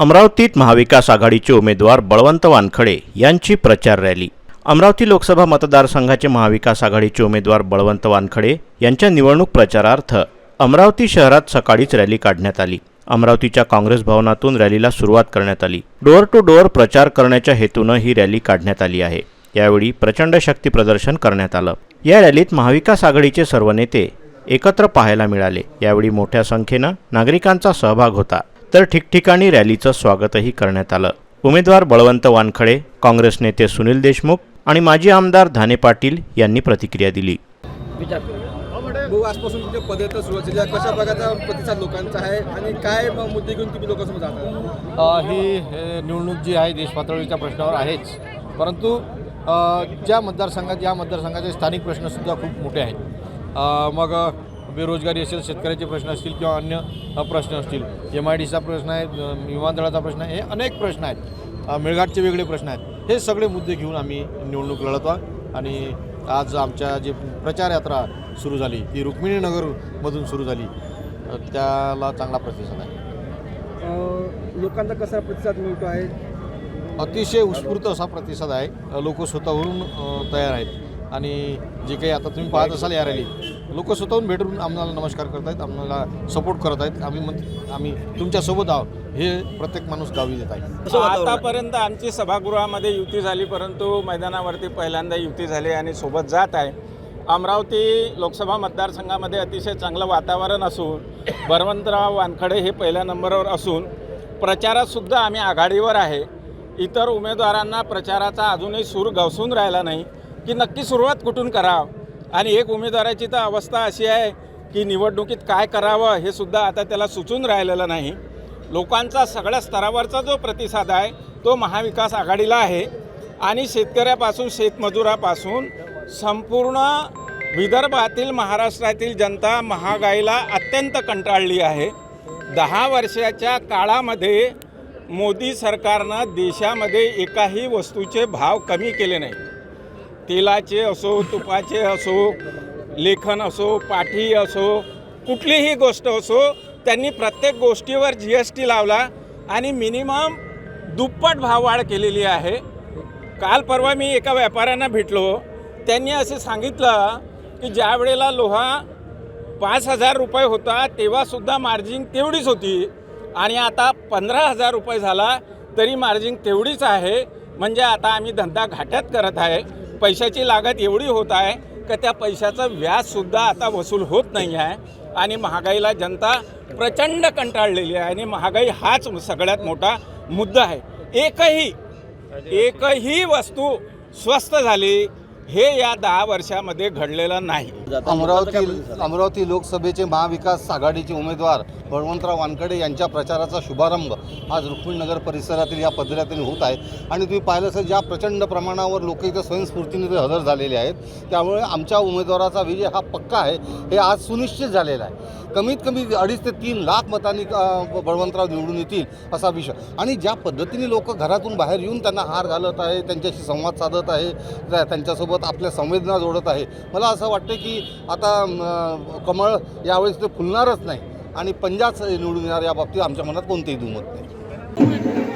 अमरावतीत महाविकास आघाडीचे उमेदवार बळवंत वानखडे यांची प्रचार रॅली. अमरावती लोकसभा मतदारसंघाचे महाविकास आघाडीचे उमेदवार बळवंत वानखडे यांच्या निवडणूक प्रचारार्थ अमरावती शहरात सकाळीच रॅली काढण्यात आली. अमरावतीच्या काँग्रेस भवनातून रॅलीला सुरुवात करण्यात आली. डोअर टू डोअर प्रचार करण्याच्या हेतूनं ही रॅली काढण्यात आली आहे. यावेळी प्रचंड शक्ती प्रदर्शन करण्यात आलं. या रॅलीत महाविकास आघाडीचे सर्व नेते एकत्र पाहायला मिळाले. यावेळी मोठ्या संख्येनं नागरिकांचा सहभाग होता. तर ठिकठिकाणी रॅलीचं स्वागतही करण्यात आलं. उमेदवार बळवंत वानखडे काँग्रेस नेते सुनील देशमुख आणि माजी आमदार धाने पाटील यांनी प्रतिक्रिया दिली. भाऊ आजपासून तुमच्या पदयात्रा सुरुवात झाली. आहे. कशा प्रकारचा प्रतिसाद लोकांचा आहे आणि काय मुद्दे घेऊन तुम्ही लोकांसमोर जाता अ, ही निवडणूक जी आहे देशपातळीच्या प्रश्नावर आहेच. परंतु अ, ज्या मतदारसंघात या मतदारसंघाचे स्थानिक प्रश्नसुद्धा खूप मोठे आहेत. अ, मग बेरोजगारी असेल शेतकऱ्याचे प्रश्न असतील किंवा अन्य प्रश्न असतील एम आय डीचा प्रश्न आहे विमानतळाचा प्रश्न आहे हे अनेक प्रश्न आहेत. मेळघाटचे वेगळे प्रश्न आहेत. हे सगळे मुद्दे घेऊन आम्ही निवडणूक लढतो आणि आज आमच्या जे प्रचार यात्रा सुरू झाली ती रुक्मिणीनगरमधून सुरू झाली. त्याला चांगला प्रतिसाद आहे. लोकांचा कसा प्रतिसाद मिळतो आहे? अतिशय उत्स्फूर्त असा प्रतिसाद आहे. लोक स्वतःहून तयार आहेत. आणि जे काही आता तुम्ही पाहत असाल या रॅली लोक स्वतःहून भेटून आम्हाला नमस्कार करत आहेत आम्हाला सपोर्ट करत आहेत आम्ही मग आम्ही तुमच्यासोबत आहोत हे प्रत्येक माणूस गावी देत आहे. आतापर्यंत आमची सभागृहामध्ये युती झाली परंतु मैदानावरती पहिल्यांदा युती झाली आणि सोबत जात आहे. अमरावती लोकसभा मतदारसंघामध्ये अतिशय चांगलं वातावरण असून बळवंतराव वानखडे हे पहिल्या नंबरवर असून प्रचारात सुद्धा आम्ही आघाडीवर आहे. इतर उमेदवारांना प्रचाराचा अजूनही सूर गवसून राहिला नाही की नक्की सुरुवात कुठून करावं? आणि एक उमेदवाराची तर अवस्था अशी आहे की निवडणुकीत काय करावं हे सुद्धा आता त्याला सुचून राहिलेलं नाही. लोकांचा सगळ्या स्तरावरचा जो प्रतिसाद आहे तो महाविकास आघाडीला आहे. आणि शेतकऱ्यापासून शेतमजुरापासून संपूर्ण विदर्भातील महाराष्ट्रातील जनता महागाईला अत्यंत कंटाळली आहे. दहा वर्षाच्या काळामध्ये मोदी सरकारनं देशामध्ये एकाही वस्तूचे भाव कमी केले नाही तेलाचे असो तुपाचे असो लेखन असो पाठी असो कुठलीही गोष्ट असो त्यांनी प्रत्येक गोष्टीवर जी एस टी लावला आणि मिनिमम दुप्पट भाववाढ केलेली आहे. काल परवा मी एका व्यापाऱ्यांना भेटलो. त्यांनी असे सांगितलं की ज्या वेळेला लोहा पाच हजार रुपये होता तेव्हासुद्धा मार्जिन तेवढीच होती. आणि आता पंधरा हजार रुपये झाला तरी मार्जिन तेवढीच आहे. म्हणजे आता आम्ही धंदा घाट्यात करत आहे. पैशाची लागत एवढी होत आहे का त्या पैशाचं व्याजसुद्धा आता वसूल होत नाही आहे. आणि महागाईला जनता प्रचंड कंटाळलेली आहे आणि महागाई हाच सगळ्यात मोठा मुद्दा आहे. एकही एकही वस्तू स्वस्त झाली हे या दहा वर्षामध्ये घडलेलं नाही. अमरावती अमरावती लोकसभेचे महाविकास आघाडीचे उमेदवार बळवंतराव वानकडे यांच्या प्रचाराचा शुभारंभ आज रुक्मिणनगर परिसरातील या पद्धतीने होत आहे. आणि तुम्ही पाहिलं असेल ज्या प्रचंड प्रमाणावर लोक इथं स्वयंस्फूर्तीने ते हजर झालेले आहेत त्यामुळे आमच्या उमेदवाराचा विजय हा पक्का आहे. हे आज सुनिश्चित झालेला आहे. कमीत कमी अडीच ते तीन लाख मतांनी बळवंतराव निवडून येतील असा विषय. आणि ज्या पद्धतीने लोक घरातून बाहेर येऊन त्यांना हार घालत आहे त्यांच्याशी संवाद साधत आहे त्यांच्यासोबत आपल्या संवेदना जोडत आहे मला असं वाटतं की आता कमळ यावेळेस ते फुलणारच नाही. आणि पंजाच निवडून येणार या बाबतीत आमच्या मनात कोणतेही दुमत नाही.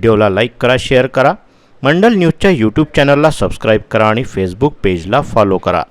व्हिडिओला लाईक करा शेअर करा. मंडल न्यूजच्या यूट्यूब चॅनलला सबस्क्राईब करा आणि फेसबुक पेजला फॉलो करा.